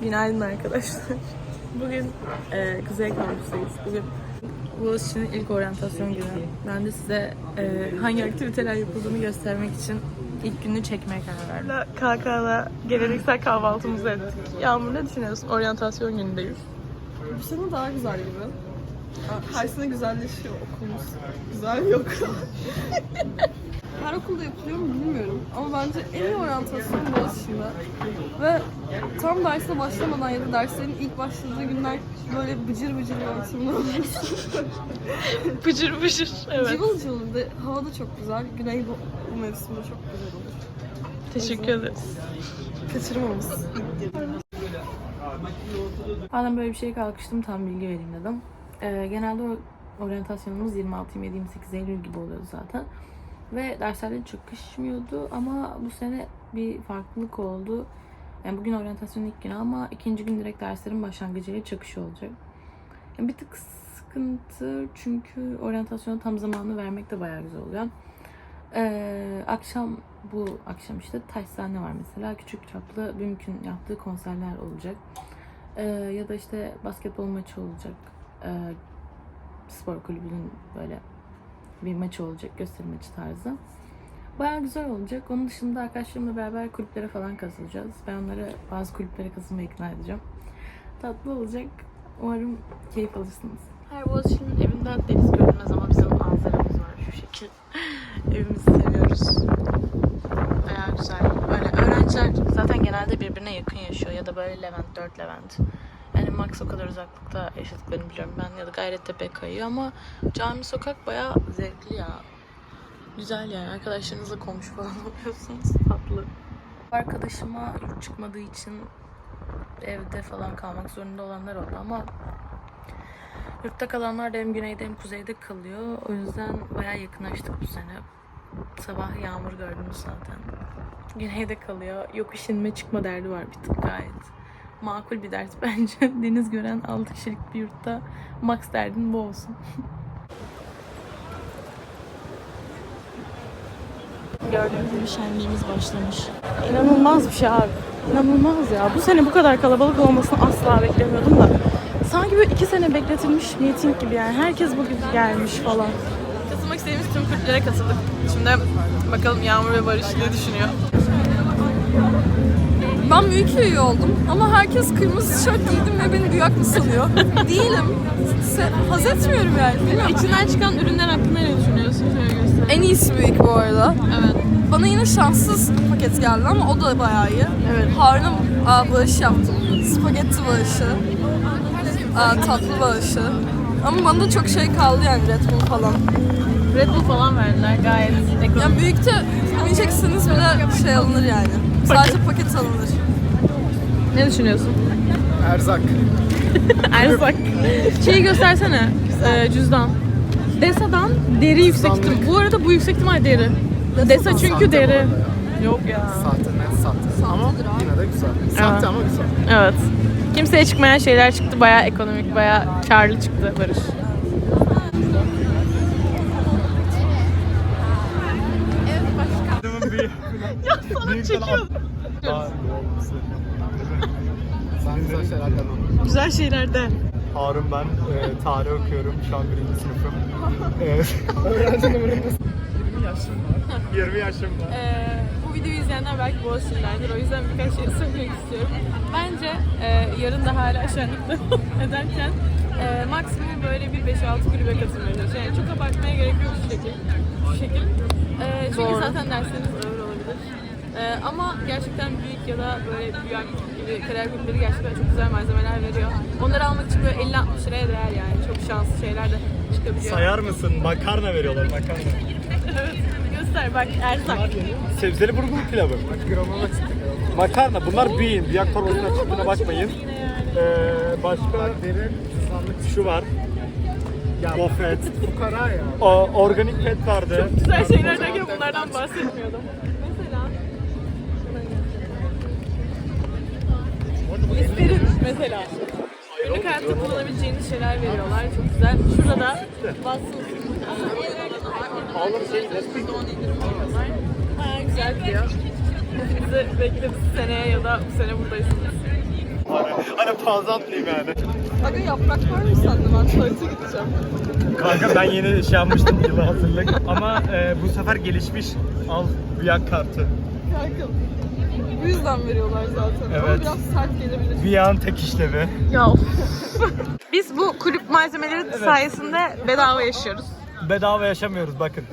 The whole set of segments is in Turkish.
Günaydın arkadaşlar. Bugün e, Kuzey Kampüs'teyiz. Bugün Boğaziçi'nin ilk oryantasyon günü. Ben de size e, hangi aktiviteler yapıldığını göstermek için ilk gününü çekmeye karar verdim. KK'da geleneksel kahvaltımızı ettik. Yağmur ne düşünüyorsun? Oryantasyon günündeyiz. Bu sene daha güzel gibi. Her sene güzelleşiyor okulumuz. Güzel yok. Her okulda yapılıyor mu bilmiyorum. Ama bence en iyi oryantasyon Boğaziçi'nde. Ve tam derse başlamadan ya da derslerin ilk başladığı günler böyle bıcır bıcır olması. Bıcır bıcır. Evet. Cıvıl cıvıl hava da çok güzel. Güney bu, bu mevsimde çok güzel olur. Teşekkür ederiz. Kaçırmamız. Madem böyle bir şeye kalkıştım tam bilgi vereyim dedim. Ee, genelde oryantasyonumuz 26, 27, 28 Eylül gibi oluyordu zaten. Ve derslerle çakışmıyordu ama bu sene bir farklılık oldu. Yani bugün oryantasyonun ilk günü ama ikinci gün direkt derslerin başlangıcıyla çakışı olacak. Yani bir tık sıkıntı çünkü oryantasyonu tam zamanlı vermek de bayağı güzel oluyor. Ee, akşam bu akşam işte taş sahne var mesela. Küçük çaplı mümkün yaptığı konserler olacak. Ee, ya da işte basketbol maçı olacak. Ee, spor kulübünün böyle bir maçı olacak. Gösteri maçı tarzı. Bayağı güzel olacak. Onun dışında arkadaşlarımla beraber kulüplere falan katılacağız. Ben onları bazı kulüplere katılmaya ikna edeceğim. Tatlı olacak. Umarım keyif alırsınız. Her Boğaziçi'nin evinden deniz görünmez ama bizim manzaramız var şu şekil. Evimizi seviyoruz. Bayağı güzel. Böyle öğrenciler zaten genelde birbirine yakın yaşıyor ya da böyle Levent, 4 Levent. Max o kadar uzaklıkta yaşadıklarını biliyorum ben ya da Gayrettepe kayıyor ama cami sokak bayağı zevkli ya. Güzel yani arkadaşlarınızla komşu falan oluyorsunuz tatlı. Arkadaşıma yurt çıkmadığı için evde falan kalmak zorunda olanlar oldu ama yurtta kalanlar da hem güneyde hem kuzeyde kalıyor. O yüzden bayağı yakınlaştık bu sene. Sabah yağmur gördünüz zaten. Güneyde kalıyor. Yokuş inme çıkma derdi var bir tık gayet. Makul bir dert bence. Deniz gören 6 kişilik bir yurtta max derdin bu olsun. Gördüğünüz gibi şenliğimiz başlamış. İnanılmaz bir şey abi. İnanılmaz ya. Bu sene bu kadar kalabalık olmasını asla beklemiyordum da. Sanki böyle iki sene bekletilmiş meeting gibi yani. Herkes bugün gelmiş falan. Katılmak istediğimiz tüm kulüplere katıldık. Şimdi bakalım Yağmur ve Barış ne düşünüyor? Ben büyük üye oldum ama herkes kırmızı tişört giydim ve beni büyük mı sanıyor? Değilim. Se- haz etmiyorum yani. Bilmiyorum. İçinden çıkan ürünler hakkında ne düşünüyorsun? Şöyle. En iyisi büyük bu arada. Evet. Bana yine şanssız paket geldi ama o da bayağı iyi. Evet. Harun'a aa, bağış yaptım. Spagetti bağışı. Aa, tatlı bağışı. Ama bana da çok şey kaldı yani Red Bull falan. Red Bull falan verdiler gayet ekonomik. Yani büyükte bineceksiniz bile şey alınır yani. Sadece paket alınır. Ne düşünüyorsun? Erzak. Erzak. Şeyi göstersene. Ee, cüzdan. Desa'dan deri yüksek ihtimal. Bu arada bu yüksek ihtimal deri. Desa çünkü deri. Yok ya. Sahte net sahte. Ama yine de güzel. Sahte ama güzel. Evet. Kimseye çıkmayan şeyler çıktı. Bayağı ekonomik, bayağı karlı çıktı Barış. Sen güzel şeyler demem. Güzel. Harun ben. E, tarih okuyorum. Şu an birinci sınıfım. Evet. Öğrenci numaram 20 yaşım var. 20 yaşım var. Ee, bu videoyu izleyenler belki Boğaziçi'lilerdir. O yüzden birkaç şey söylemek istiyorum. Bence e, yarın da hala şenlik devam ederken e, maksimum böyle bir 5-6 kulübe katılmaya çalışın. Yani çok abartmaya gerek yok şu şekil. Şu şekil. E, çünkü zaten dersleriniz. E, ama gerçekten büyük ya da böyle büyük gibi kariyer kulüpleri gerçekten çok güzel malzemeler veriyor. Onları almak için böyle 50-60 liraya değer yani. Çok şanslı şeyler de çıkabiliyor. Sayar mısın? Makarna veriyorlar makarna. evet. Göster bak Erzak. Sebzeli burgul pilavı. Makarna. Bunlar bean. Biyak torbasına çıktığına bakmayın. Ee, başka şu var. Gofret. fukara ya. O, organik pet vardı. güzel şeyler derken bunlardan bahsetmiyordum. Mesela. Günlük hayatta kullanabileceğiniz şeyler veriyorlar. Çok güzel. Şurada da Watsons. Alır şey. %10 indirim veriyorlar. Bayağı güzel gidiyor. Bizi bekleriz seneye ya da bu sene buradayız. fazla atlayayım yani. Aga yaprak var mı sende? Ben tuvalete gideceğim. Kanka ben yeni şey yapmıştım yıla hazırlık ama e, bu sefer gelişmiş. Al biyak kartı. Kanka. Bu yüzden veriyorlar zaten. Ama Evet. biraz sert gelebilir. Biyağın tek işlevi. Ya Biz bu kulüp malzemeleri sayesinde bedava yaşıyoruz. Bedava yaşamıyoruz bakın.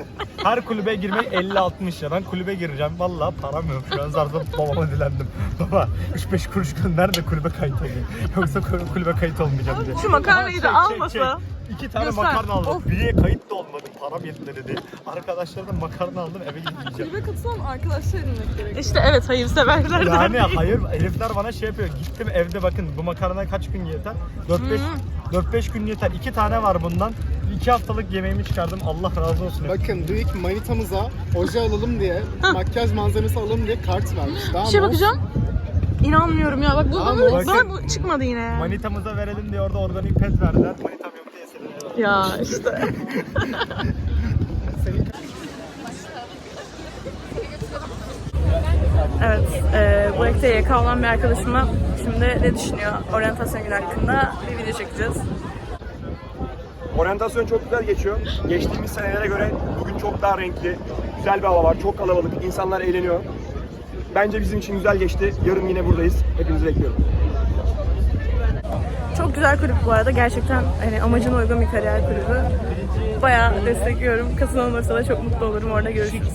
Her kulübe girmek 50-60 ya. Ben kulübe gireceğim. Vallahi param yok. Şu an zor babama dilendim. Baba 3-5 kuruş gönder de kulübe kayıt olayım. Yoksa kul- kulübe kayıt olmayacağım diye. Şu makarnayı da Çek, çek, almasa. çek. İki tane Göster. makarna aldım. Of. Biriye kayıt da olmadı. Param yetmedi diye. Arkadaşlardan makarna aldım eve gideceğim. Kulübe katılsam arkadaşlar edinmek gerekiyor. İşte evet hayırseverlerden. Yani hayır herifler bana şey yapıyor. Gittim evde bakın bu makarna kaç gün yeter? 4-5 4-5 gün yeter. İki tane var bundan. 2 haftalık yemeğimi çıkardım. Allah razı olsun. Bakın bu ilk manitamıza oje alalım diye, makyaj malzemesi alalım diye kart vermiş. Daha Bir şey bakacağım. İnanmıyorum ya. Bak bu bana, bakın- bana bu çıkmadı yine. Manitamıza verelim diye orada organik pet verdiler. Manitam yok. Ya işte. evet, e, bu ekte YK olan bir arkadaşıma şimdi ne düşünüyor oryantasyon günü hakkında bir video çekeceğiz. Oryantasyon çok güzel geçiyor. Geçtiğimiz senelere göre bugün çok daha renkli, güzel bir hava var, çok kalabalık, insanlar eğleniyor. Bence bizim için güzel geçti. Yarın yine buradayız. Hepinizi bekliyorum. Çok güzel kulüp bu arada. Gerçekten hani amacına uygun bir kariyer kulübü. Bayağı destekliyorum. Olursa da çok mutlu olurum. Orada görüşürüz.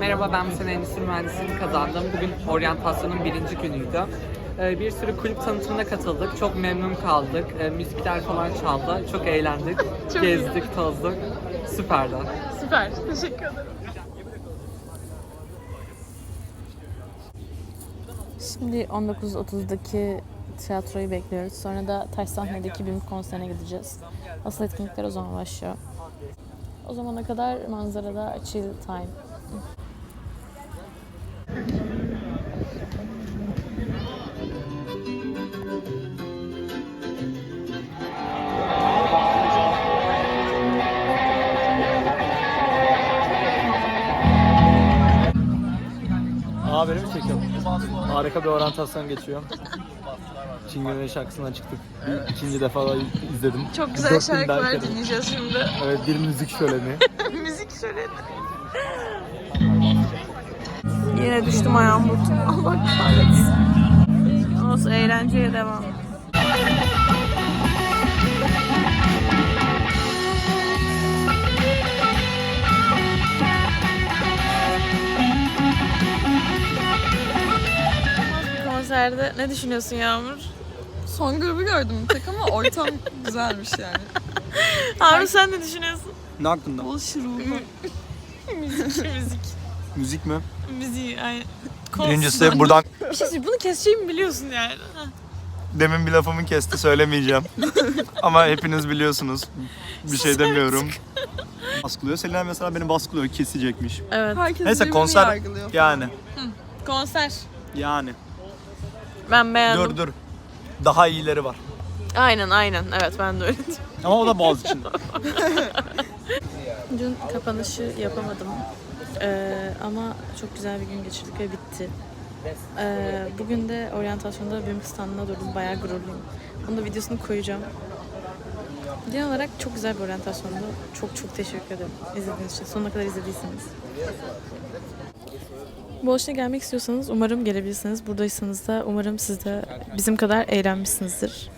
Merhaba ben bu sene endüstri mühendisliğini kazandım. Bugün oryantasyonun birinci günüydü. Ee, Bir sürü kulüp tanıtımına katıldık. Çok memnun kaldık. Ee, Müzikler falan çaldı. Çok eğlendik. Gezdik, tozduk. Süperdi. Süper. Teşekkür ederim. Şimdi 19.30'daki tiyatroyu bekliyoruz. Sonra da Taş Sahne'deki BİM konserine gideceğiz. Asıl etkinlikler o zaman başlıyor. O zamana kadar manzarada chill time. Aa beni mi çekiyorsun? Harika bir oryantasyon geçiyor. Çingene şarkısından çıktık. Bir ikinci defa da izledim. Çok güzel Dört bin şarkılar dinleyeceğiz şimdi. Evet bir müzik şöleni. Müzik söyledi. Yine düştüm ayağım burktum. Allah kahretsin. Olsun eğlenceye devam. Konserde ne düşünüyorsun Yağmur? Son grubu gördüm bir tek ama ortam güzelmiş yani. Harun sen ne düşünüyorsun? Ne hakkında? Bol şurubu. müzik, müzik. Müzik mi? Müziği, aynen. Birincisi buradan Bir şey söyleyeyim, bunu keseceğimi biliyorsun yani. Demin bir lafımı kesti söylemeyeceğim. Ama hepiniz biliyorsunuz. Bir şey demiyorum. Baskılıyor. Selena mesela beni baskılıyor kesecekmiş. Evet. Herkes Neyse birbirini konser yargılıyor. yani. Konser. Yani. Ben beğendim. Dur dur. Daha iyileri var. Aynen aynen. Evet ben de öyle Ama o da boğaz için. Dün kapanışı yapamadım. Ee, ama çok güzel bir gün geçirdik ve bitti. Ee, bugün de oryantasyonda BİM standına durdum. Bayağı gururluyum. Bunun da videosunu koyacağım. Genel olarak çok güzel bir oryantasyondu. Çok çok teşekkür ederim izlediğiniz için. Sonuna kadar izlediyseniz. Boğaziçi'ne gelmek istiyorsanız umarım gelebilirsiniz. Buradaysanız da umarım siz de bizim kadar eğlenmişsinizdir.